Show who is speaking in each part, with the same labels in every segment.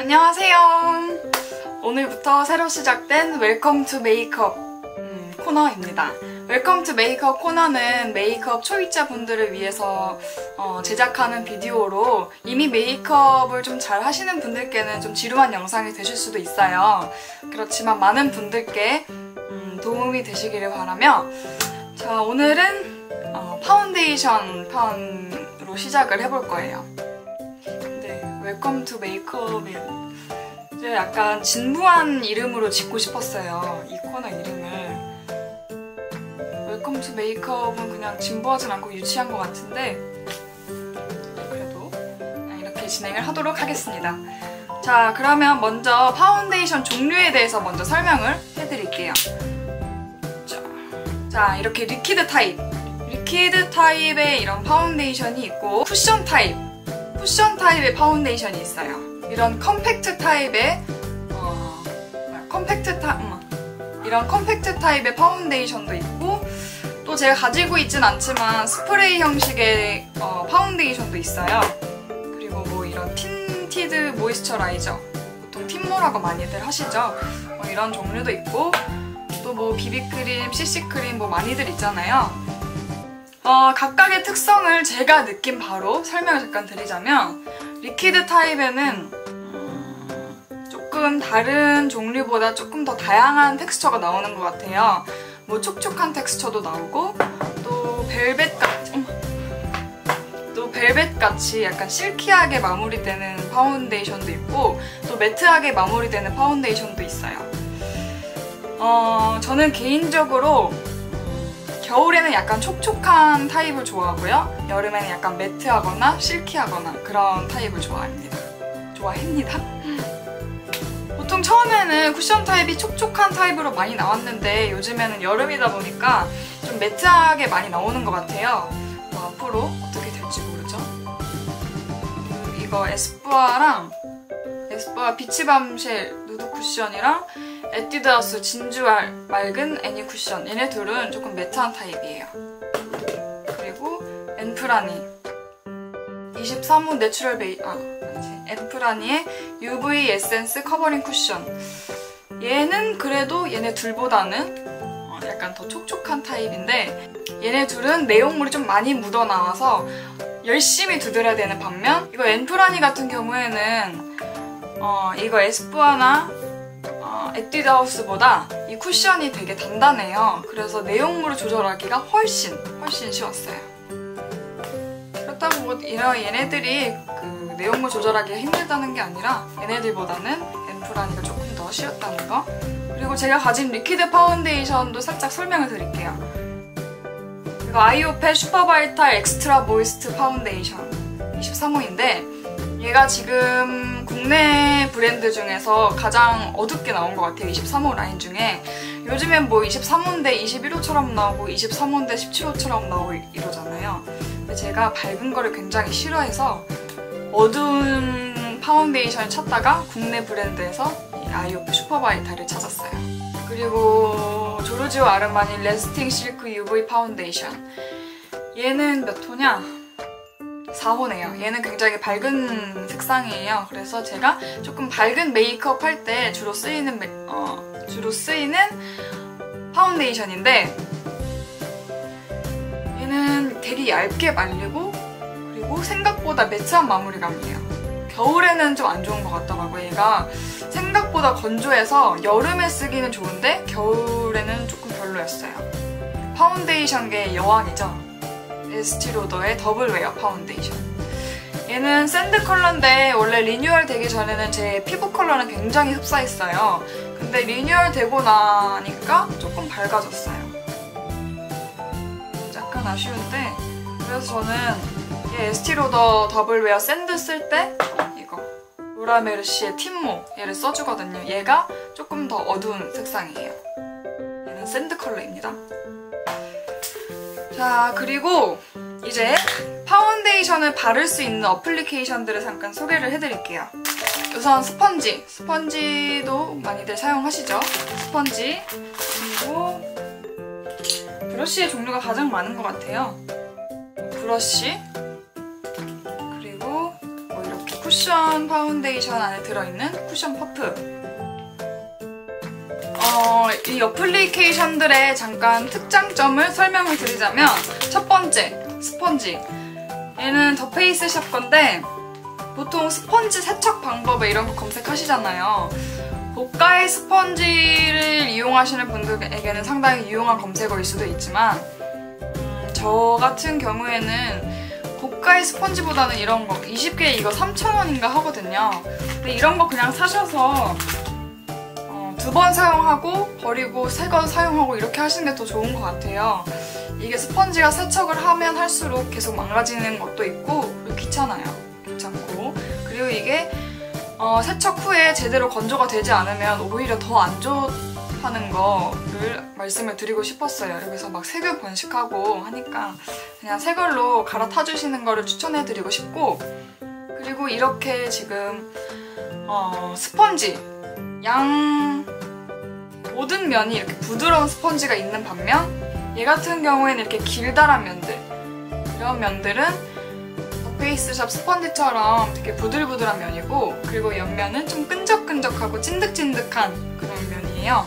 Speaker 1: 안녕하세요. 오늘부터 새로 시작된 웰컴 투 메이크업 음, 코너입니다. 웰컴 투 메이크업 코너는 메이크업 초이자분들을 위해서 어, 제작하는 비디오로 이미 메이크업을 좀 잘 하시는 분들께는 좀 지루한 영상이 되실 수도 있어요. 그렇지만 많은 분들께 음, 도움이 되시기를 바라며 자 오늘은 어, 파운데이션 편으로 시작을 해볼 거예요. 네, 웰컴 투 메이크업이 이제 약간 진부한 이름으로 짓고 싶었어요. 이 코너 이름을. 웰컴 투 메이크업은 그냥 진부하진 않고 유치한 것 같은데 그래도 이렇게 진행을 하도록 하겠습니다. 자, 그러면 먼저 파운데이션 종류에 대해서 먼저 설명을 해드릴게요. 자, 자 이렇게 리퀴드 타입. 리퀴드 타입의 이런 파운데이션이 있고 쿠션 타입. 쿠션 타입의 파운데이션이 있어요. 이런 컴팩트 타입의 어, 컴팩트 타 음, 이런 컴팩트 타입의 파운데이션도 있고 또 제가 가지고 있진 않지만 스프레이 형식의 어, 파운데이션도 있어요. 그리고 뭐 이런 틴티드 모이스처라이저 보통 틴모라고 많이들 하시죠. 뭐 이런 종류도 있고 또 뭐 비비크림, CC크림 뭐 많이들 있잖아요. 어, 각각의 특성을 제가 느낀 바로 설명을 잠깐 드리자면 리퀴드 타입에는 음, 조금 다른 종류보다 조금 더 다양한 텍스처가 나오는 것 같아요. 뭐 촉촉한 텍스처도 나오고 또 벨벳 같이. 또 벨벳 같이 약간 실키하게 마무리되는 파운데이션도 있고 또 매트하게 마무리되는 파운데이션도 있어요. 어, 저는 개인적으로 겨울에는 약간 촉촉한 타입을 좋아하고요. 여름에는 약간 매트하거나 실키하거나 그런 타입을 좋아합니다. 좋아합니다. 보통 처음에는 쿠션 타입이 촉촉한 타입으로 많이 나왔는데 요즘에는 여름이다 보니까 좀 매트하게 많이 나오는 것 같아요. 뭐 앞으로 어떻게 될지 모르죠. 이거 에스쁘아랑 에스쁘아 비치밤쉘 누드 쿠션이랑 에뛰드하우스 진주 알- 맑은 애니 쿠션. 얘네 둘은 조금 매트한 타입이에요. 그리고 엔프라니. 23호 내추럴 베이 아 아니지. 엔프라니의 UV 에센스 커버링 쿠션. 얘는 그래도 얘네 둘보다는 어, 약간 더 촉촉한 타입인데 얘네 둘은 내용물이 좀 많이 묻어 나와서 열심히 두드려야 되는 반면 이거 엔프라니 같은 경우에는 어, 이거 에스쁘아나 어, 에뛰드하우스보다 이 쿠션이 되게 단단해요. 그래서 내용물을 조절하기가 훨씬 훨씬 쉬웠어요. 그렇다고 뭐 이런 얘네들이 그 내용물 조절하기가 힘들다는 게 아니라 얘네들보다는 엔프라니가 조금 더 쉬웠다는 거. 그리고 제가 가진 리퀴드 파운데이션도 살짝 설명을 드릴게요. 이거 아이오페 슈퍼바이탈 엑스트라 모이스트 파운데이션 23호인데 얘가 지금 국내 브랜드 중에서 가장 어둡게 나온 것 같아요. 23호 라인 중에. 요즘엔 뭐 23호인데 21호처럼 나오고 23호인데 17호처럼 나오고 이- 이러잖아요. 제가 밝은 거를 굉장히 싫어해서 어두운 파운데이션을 찾다가 국내 브랜드에서 이 아이오프 슈퍼바이탈을 찾았어요. 그리고 조르지오 아르마니 레스팅 실크 UV 파운데이션. 얘는 몇 호냐? 4호네요. 얘는 굉장히 밝은 색상이에요. 그래서 제가 조금 밝은 메이크업 할 때 주로 쓰이는 메- 어, 주로 쓰이는 파운데이션인데 얘는 되게 얇게 말리고 그리고 생각보다 매트한 마무리감이에요. 겨울에는 좀 안 좋은 것 같더라고요. 얘가 생각보다 건조해서 여름에 쓰기는 좋은데 겨울에는 조금 별로였어요. 파운데이션계의 여왕이죠. 에스티로더의 더블 웨어 파운데이션. 얘는 샌드 컬러인데 원래 리뉴얼 되기 전에는 제 피부 컬러는 굉장히 흡사했어요. 근데 리뉴얼 되고 나니까 조금 밝아졌어요. 약간 아쉬운데 그래서 저는 얘 에스티로더 더블 웨어 샌드 쓸 때 이거 로라메르시의 팀모 얘를 써주거든요. 얘가 조금 더 어두운 색상이에요. 얘는 샌드 컬러입니다. 자, 그리고 이제 파운데이션을 바를 수 있는 어플리케이션들을 잠깐 소개를 해드릴게요. 우선 스펀지. 스펀지도 많이들 사용하시죠? 스펀지. 그리고 브러쉬의 종류가 가장 많은 것 같아요. 브러쉬. 그리고 뭐 이렇게 쿠션 파운데이션 안에 들어있는 쿠션 퍼프. 어, 이 어플리케이션들의 잠깐 특장점을 설명을 드리자면 첫 번째, 스펀지. 얘는 더 페이스샵 건데 보통 스펀지 세척 방법에 이런 거 검색하시잖아요. 고가의 스펀지를 이용하시는 분들에게는 상당히 유용한 검색어일 수도 있지만 음, 저 같은 경우에는 고가의 스펀지보다는 이런 거 20개에 이거 3,000원인가 하거든요. 근데 이런 거 그냥 사셔서 어, 두 번 사용하고 버리고 새거 사용하고 이렇게 하시는 게 더 좋은 것 같아요. 이게 스펀지가 세척을 하면 할수록 계속 망가지는 것도 있고 귀찮아요. 귀찮고 그리고 이게 어, 세척 후에 제대로 건조가 되지 않으면 오히려 더 안 좋다는 거를 말씀을 드리고 싶었어요. 여기서 막 세균 번식하고 하니까 그냥 새 걸로 갈아타주시는 거를 추천해드리고 싶고 그리고 이렇게 지금 어, 스펀지 양 모든 면이 이렇게 부드러운 스펀지가 있는 반면 얘 같은 경우에는 이렇게 길다란 면들 이런 면들은 페이스샵 스펀지처럼 되게 부들부들한 면이고 그리고 옆면은 좀 끈적끈적하고 찐득찐득한 그런 면이에요.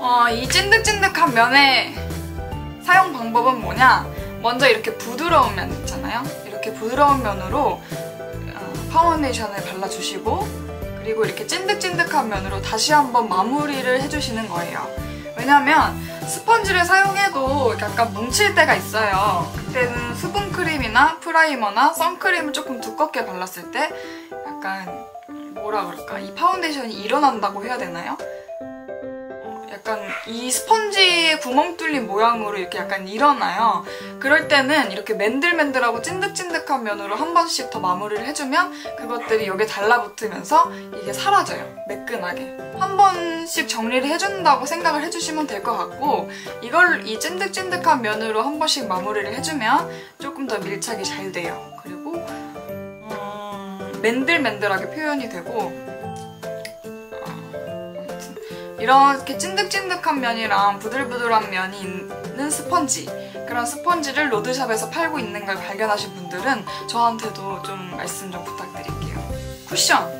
Speaker 1: 어, 이 찐득찐득한 면의 사용 방법은 뭐냐? 먼저 이렇게 부드러운 면 있잖아요. 이렇게 부드러운 면으로 어, 파운데이션을 발라주시고 그리고 이렇게 찐득찐득한 면으로 다시 한번 마무리를 해주시는 거예요. 왜냐면 스펀지를 사용해도 약간 뭉칠 때가 있어요. 그때는 수분크림이나 프라이머나 선크림을 조금 두껍게 발랐을 때 약간 뭐라 그럴까 이 파운데이션이 일어난다고 해야 되나요? 어, 약간 이 스펀지 구멍 뚫린 모양으로 이렇게 약간 일어나요. 그럴 때는 이렇게 맨들맨들하고 찐득찐득한 면으로 한 번씩 더 마무리를 해주면 그것들이 여기에 달라붙으면서 이게 사라져요. 매끈하게. 한 번씩 정리를 해준다고 생각을 해주시면 될 것 같고 이걸 이 찐득찐득한 면으로 한 번씩 마무리를 해주면 조금 더 밀착이 잘 돼요. 그리고 음, 맨들맨들하게 표현이 되고 이렇게 찐득찐득한 면이랑 부들부들한 면이 있는 스펀지 그런 스펀지를 로드샵에서 팔고 있는 걸 발견하신 분들은 저한테도 좀 말씀 좀 부탁드릴게요. 쿠션!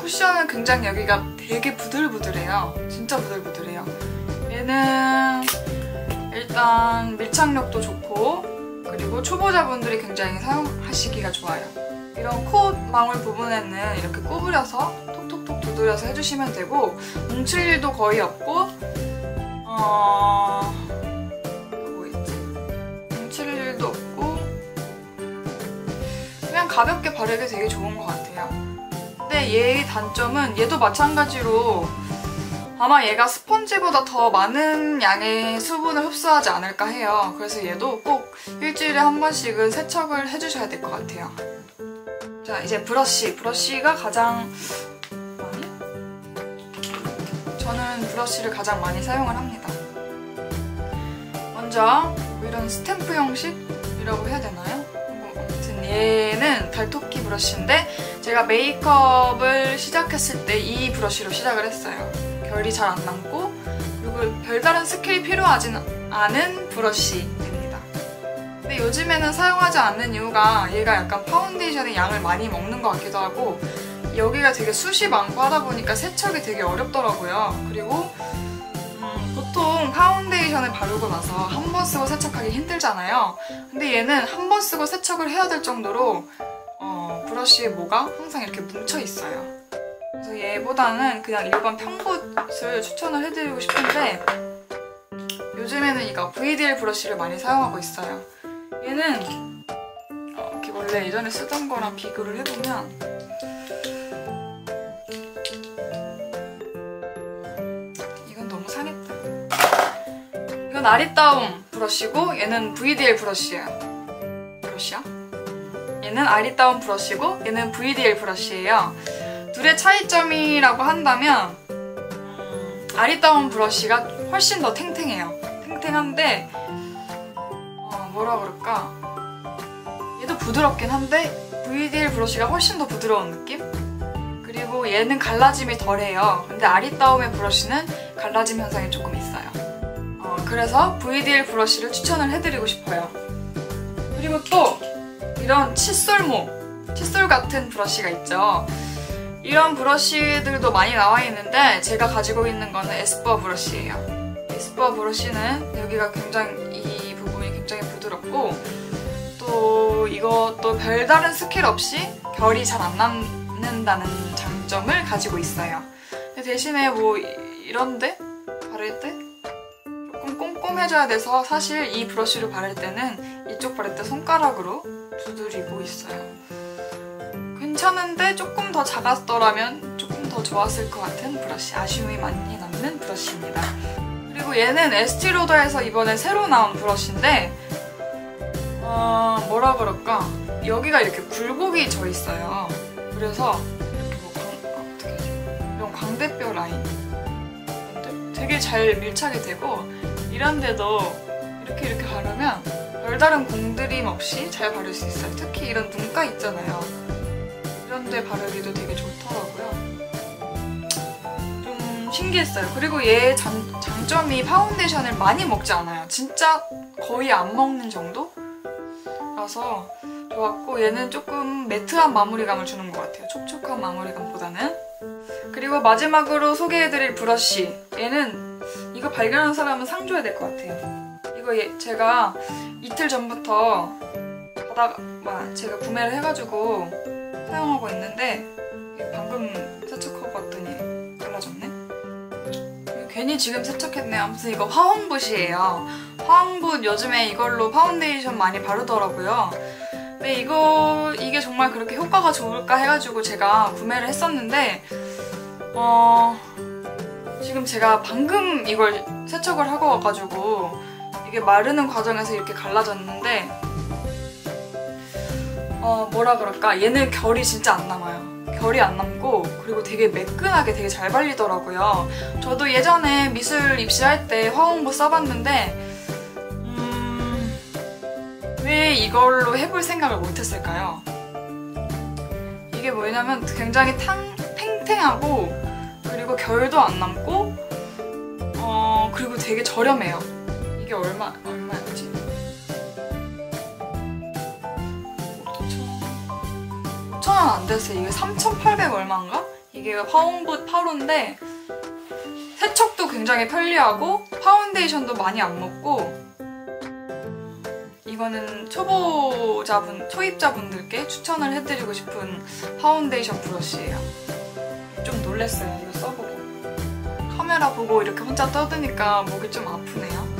Speaker 1: 쿠션은 굉장히 여기가 되게 부들부들해요. 진짜 부들부들해요. 얘는 일단 밀착력도 좋고 그리고 초보자분들이 굉장히 사용하시기가 좋아요. 이런 코 망울 부분에는 이렇게 구부려서 두드려서 해주시면 되고 뭉칠 일도 거의 없고 어... 뭐 있지? 뭉칠 일도 없고 그냥 가볍게 바르기 되게 좋은 것 같아요. 근데 얘의 단점은 얘도 마찬가지로 아마 얘가 스펀지보다 더 많은 양의 수분을 흡수하지 않을까 해요. 그래서 얘도 꼭 일주일에 한 번씩은 세척을 해주셔야 될 것 같아요. 자, 이제 브러쉬. 브러쉬가 가장 브러쉬를 가장 많이 사용을 합니다. 먼저 이런 스탬프 형식이라고 해야 되나요? 뭐, 아무튼 얘는 달토끼 브러쉬인데 제가 메이크업을 시작했을 때 이 브러쉬로 시작을 했어요. 결이 잘 안 남고 그리고 별다른 스킬이 필요하진 않은 브러쉬입니다. 근데 요즘에는 사용하지 않는 이유가 얘가 약간 파운데이션의 양을 많이 먹는 것 같기도 하고 여기가 되게 숱이 많고 하다 보니까 세척이 되게 어렵더라고요. 그리고 음, 보통 파운데이션을 바르고 나서 한 번 쓰고 세척하기 힘들잖아요. 근데 얘는 한 번 쓰고 세척을 해야 될 정도로 어, 브러쉬의 모가 항상 이렇게 뭉쳐 있어요. 그래서 얘보다는 그냥 일반 평붓을 추천을 해드리고 싶은데 요즘에는 이거 VDL 브러쉬를 많이 사용하고 있어요. 얘는 어, 이렇게 원래 예전에 쓰던 거랑 비교를 해보면 이건 아리따움 브러쉬고 얘는 VDL 브러쉬예요. 브러쉬야? 얘는 아리따움 브러쉬고 얘는 VDL 브러쉬예요. 둘의 차이점이라고 한다면 음, 아리따운 브러쉬가 훨씬 더 탱탱해요. 탱탱한데 어, 뭐라 그럴까 얘도 부드럽긴 한데 VDL 브러쉬가 훨씬 더 부드러운 느낌? 그리고 얘는 갈라짐이 덜해요. 근데 아리따움의 브러쉬는 갈라짐 현상이 조금 있어요. 어, 그래서 VDL 브러쉬를 추천을 해드리고 싶어요. 그리고 또 이런 칫솔모 칫솔 같은 브러쉬가 있죠. 이런 브러쉬들도 많이 나와 있는데 제가 가지고 있는 거는 에스쁘아 브러쉬예요. 에스쁘아 브러쉬는 여기가 굉장히 이 부분이 굉장히 부드럽고 또 이것도 별다른 스킬 없이 결이 잘 안 남는다는 장점을 가지고 있어요. 대신에 뭐 이런데 바를 때 꼼꼼해져야 돼서 사실 이 브러쉬를 바를 때는 이쪽 바를 때 손가락으로 두드리고 있어요. 괜찮은데 조금 더 작았더라면 조금 더 좋았을 것 같은 브러쉬 아쉬움이 많이 남는 브러쉬입니다. 그리고 얘는 에스티로더에서 이번에 새로 나온 브러쉬인데 어, 뭐라 그럴까 여기가 이렇게 굴곡이 져 있어요. 그래서 이렇게 뭐 광, 어떻게 이런 광대뼈 라인 되게 잘 밀착이 되고 이런데도 이렇게 이렇게 바르면 별다른 공들임 없이 잘 바를 수 있어요. 특히 이런 눈가 있잖아요. 이런 데 바르기도 되게 좋더라고요. 좀 신기했어요. 그리고 얘 장, 장점이 파운데이션을 많이 먹지 않아요. 진짜 거의 안 먹는 정도라서 좋았고 얘는 조금 매트한 마무리감을 주는 것 같아요. 촉촉한 마무리감보다는. 그리고 마지막으로 소개해드릴 브러쉬. 얘는 이거 발견한 사람은 상 줘야 될 것 같아요. 이거 얘, 제가 이틀 전부터 받아, 막 제가 구매를 해가지고 사용하고 있는데 방금 세척하고 왔더니 달라졌네. 괜히 지금 세척했네. 아무튼 이거 화홍붓이에요. 화홍붓 요즘에 이걸로 파운데이션 많이 바르더라고요. 근데 이거 이게 정말 그렇게 효과가 좋을까 해가지고 제가 구매를 했었는데 어 지금 제가 방금 이걸 세척을 하고 와가지고 이게 마르는 과정에서 이렇게 갈라졌는데 어 뭐라 그럴까? 얘는 결이 진짜 안 남아요. 결이 안 남고 그리고 되게 매끈하게 되게 잘 발리더라고요. 저도 예전에 미술 입시할 때 화홍부 써봤는데 음... 왜 이걸로 해볼 생각을 못했을까요? 이게 뭐냐면 굉장히 탕, 탱탱하고 그리고 결도 안 남고 어 그리고 되게 저렴해요 이게 얼마 얼마였지? 5,000원 안 됐어요. 이게 3,800 얼마인가? 이게 화홍붓 8호인데 세척도 굉장히 편리하고 파운데이션도 많이 안 먹고 이거는 초보자분, 초입자분들께 추천을 해드리고 싶은 파운데이션 브러쉬예요. 좀 놀랬어요. 카메라 보고 이렇게 혼자 떠드니까 목이 좀 아프네요.